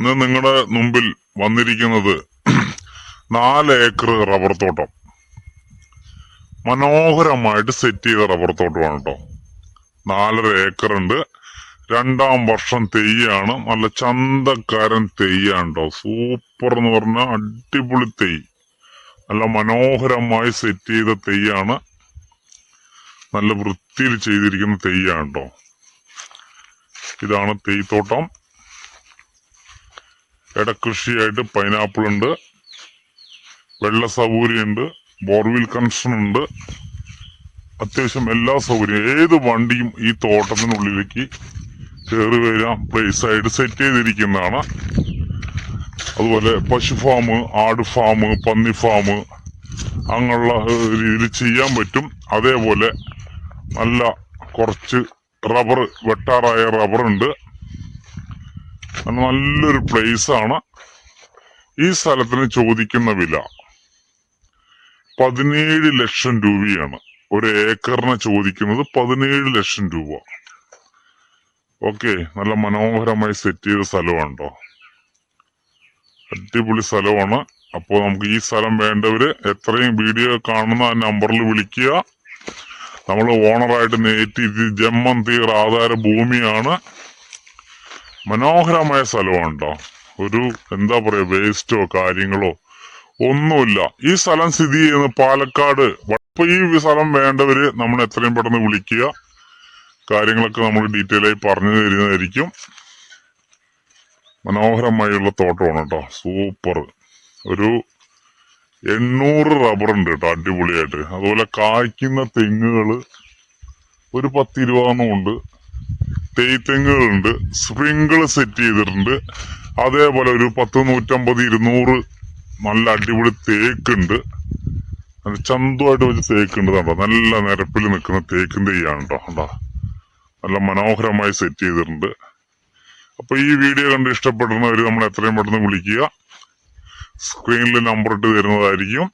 ഇന്ന് നിങ്ങളുടെ മുമ്പിൽ വന്നിരിക്കുന്നത് നാല് ഏക്കർ റബ്ബർ തോട്ടം. മനോഹരമായിട്ട് സെറ്റ് ചെയ്ത റബ്ബർ തോട്ടമാണ് കേട്ടോ നാലര ഏക്കർ ഉണ്ട്. രണ്ടാം വർഷം തെയ്യാണ്. നല്ല ചന്തക്കാരൻ തെയ്യാണ് കേട്ടോ സൂപ്പർ എന്ന് പറഞ്ഞ അടിപൊളി തെയ്. നല്ല മനോഹരമായി സെറ്റ് ചെയ്ത തെയ്യാണ്. നല്ല വൃത്തിയിൽ ചെയ്തിരിക്കുന്ന തെയ്യാണ് കേട്ടോ ഇതാണ് തെയ്ത്തോട്ടം. ഇടകൃഷിയായിട്ട് പൈനാപ്പിൾ ഉണ്ട് വെള്ള സൗകര്യമുണ്ട് ബോർവിൽ കണക്ഷൻ ഉണ്ട് അത്യാവശ്യം എല്ലാ സൗകര്യം ഏത് വണ്ടിയും ഈ തോട്ടത്തിനുള്ളിലേക്ക് കയറി വരാൻ പ്ലേസ് ആയിട്ട് സെറ്റ് ചെയ്തിരിക്കുന്നതാണ്. അതുപോലെ പശു ഫാം ആട് ഫാം പന്നി ഫാം അങ്ങനെയുള്ള രീതിയിൽ ചെയ്യാൻ പറ്റും. അതേപോലെ നല്ല കുറച്ച് റബ്ബർ വെട്ടാറായ അത് നല്ലൊരു പ്ലേസ് ആണ്. ഈ സ്ഥലത്തിന് ചോദിക്കുന്ന വില പതിനേഴ് ലക്ഷം രൂപയാണ്. ഒരു ഏക്കറിന് ചോദിക്കുന്നത് പതിനേഴ് ലക്ഷം രൂപ. ഓക്കെ നല്ല മനോഹരമായി സെറ്റ് ചെയ്ത സ്ഥലമാണ് കേട്ടോ അടിപൊളി സ്ഥലമാണ്. അപ്പോൾ നമുക്ക് ഈ സ്ഥലം വേണ്ടവര് എത്രയും വീഡിയോ കാണുന്ന ആ നമ്പറിൽ വിളിക്കുക. നമ്മൾ ഓണറായിട്ട് നേരിട്ട് ഇത് ജമ്മം തീർ ആധാര ഭൂമിയാണ്. മനോഹരമായ സ്ഥലമാണ് ഒരു എന്താ പറയാ വേസ്റ്റോ കാര്യങ്ങളോ ഒന്നുമില്ല. ഈ സ്ഥലം സ്ഥിതി ചെയ്യുന്ന പാലക്കാട് അപ്പൊ ഈ സ്ഥലം വേണ്ടവര് നമ്മൾ എത്രയും പെട്ടെന്ന് വിളിക്കുക. കാര്യങ്ങളൊക്കെ നമ്മൾ ഡീറ്റെയിൽ ആയി പറഞ്ഞു തരുന്നതായിരിക്കും. മനോഹരമായുള്ള തോട്ടമാണ് കേട്ടോ. സൂപ്പർ ഒരു എണ്ണൂറ് റബ്ബർ ഉണ്ട് കേട്ടോ അടിപൊളിയായിട്ട്. അതുപോലെ കായ്ക്കുന്ന തെങ്ങുകൾ ഒരു പത്തിരുപതെണ്ണം ഉണ്ട്. തേയ്ത്തെങ്ങുകളുണ്ട് സ്പ്രിങ്കിൾ സെറ്റ് ചെയ്തിട്ടുണ്ട്. അതേപോലെ ഒരു പത്ത് നൂറ്റമ്പത് ഇരുന്നൂറ് നല്ല അടിപൊളി തേക്കുണ്ട്. ചന്തമായിട്ട് വെച്ച് തേക്കുണ്ട് കണ്ടോ? നല്ല നിരപ്പിൽ നിൽക്കുന്ന തേക്കും തെയ്യാണ് കേട്ടോ കണ്ടോ? നല്ല മനോഹരമായി സെറ്റ് ചെയ്തിട്ടുണ്ട്. അപ്പൊ ഈ വീഡിയോ കണ്ട് ഇഷ്ടപ്പെടുന്നവർ നമ്മൾ എത്രയും പെട്ടെന്ന് വിളിക്കുക. സ്ക്രീനിൽ നമ്പർ ഇട്ട് തരുന്നതായിരിക്കും.